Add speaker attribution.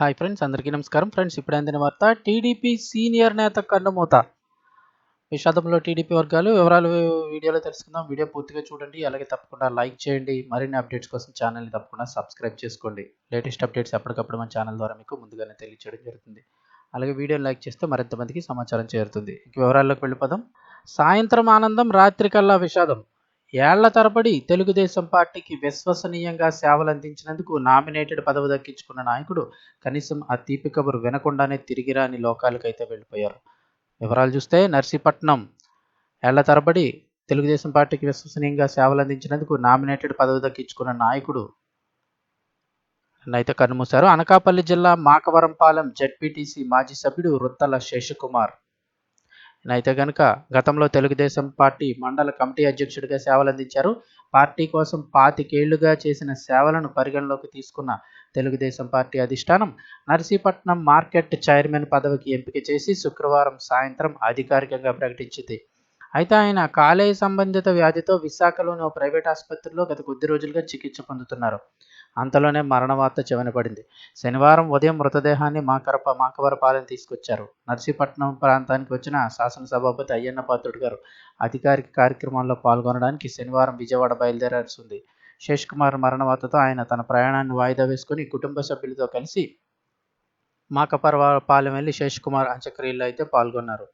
Speaker 1: Hi friends అందరికీ నమస్కారం. Friends ఇప్పుడు అందిన వార్త టీడీపీ సీనియర్ నేత కన్నుమూత విషాదంలో టీడీపీ వర్గాలు వివరాలు వీడియోలో తెలుసుకుందాం. వీడియో పూర్తిగా చూడండి అలాగే తప్పకుండా లైక్ చేయండి. మరిన్ని అప్డేట్స్ కోసం ఛానల్ని తప్పకుండా సబ్స్క్రైబ్ చేసుకోండి. లేటెస్ట్ అప్డేట్స్ ఎప్పటికప్పుడు మన ఛానల్ ద్వారా మీకు ముందుగానే తెలియచేయడం జరుగుతుంది. అలాగే వీడియోని లైక్ చేస్తే మరింత మందికి సమాచారం చేరుతుంది. ఇంక వివరాల్లోకి వెళ్ళిపోదాం. సాయంత్రం ఆనందం రాత్రికల్లా విషాదం. ఏళ్ళ తరబడి తెలుగుదేశం పార్టీకి విశ్వసనీయంగా సేవలు అందించినందుకు నామినేటెడ్ పదవి దక్కించుకున్న నాయకుడు కనీసం ఆ తీపి కబురు వినకుండానే తిరిగి రాని లోకాలకైతే వెళ్ళిపోయారు. వివరాలు చూస్తే నర్సీపట్నం ఏళ్ళ తరబడి తెలుగుదేశం పార్టీకి విశ్వసనీయంగా సేవలు అందించినందుకు నామినేటెడ్ పదవి దక్కించుకున్న నాయకుడు అయితే కన్నుమూశారు. అనకాపల్లి జిల్లా మాకవరంపాలెం జడ్పీటీసీ మాజీ సభ్యుడు వృత్తల శేషకుమార్. అయితే కనుక గతంలో తెలుగుదేశం పార్టీ మండల కమిటీ అధ్యక్షుడిగా సేవలు అందించారు పార్టీ కోసం పాతికేళ్ళుగా చేసిన సేవలను పరిగణలోకి తీసుకున్న తెలుగుదేశం పార్టీ అధిష్టానం నర్సీపట్నం మార్కెట్ చైర్మన్ పదవికి ఎంపిక చేసి శుక్రవారం సాయంత్రం అధికారికంగా ప్రకటించింది. అయితే ఆయన కాలేయ సంబంధిత వ్యాధితో విశాఖలోని ఓ ప్రైవేట్ ఆసుపత్రిలో గత కొద్ది రోజులుగా చికిత్స పొందుతున్నారు. అంతలోనే మరణ వార్త చెవినపడింది శనివారం ఉదయం మృతదేహాన్ని మాకరప మాకవరపాలెం తీసుకొచ్చారు. నర్సీపట్నం ప్రాంతానికి వచ్చిన శాసనసభాపతి అయ్యన్న పాత్రుడు గారు అధికారిక కార్యక్రమాల్లో పాల్గొనడానికి శనివారం విజయవాడ బయలుదేరాల్సి ఉంది శేష్ కుమార్ మరణ వార్తతో ఆయన తన ప్రయాణాన్ని వాయిదా వేసుకుని కుటుంబ సభ్యులతో కలిసి మాకపరపాలెం వెళ్ళి శేష్ కుమార్ అంత్యక్రియల్లో అయితే పాల్గొన్నారు.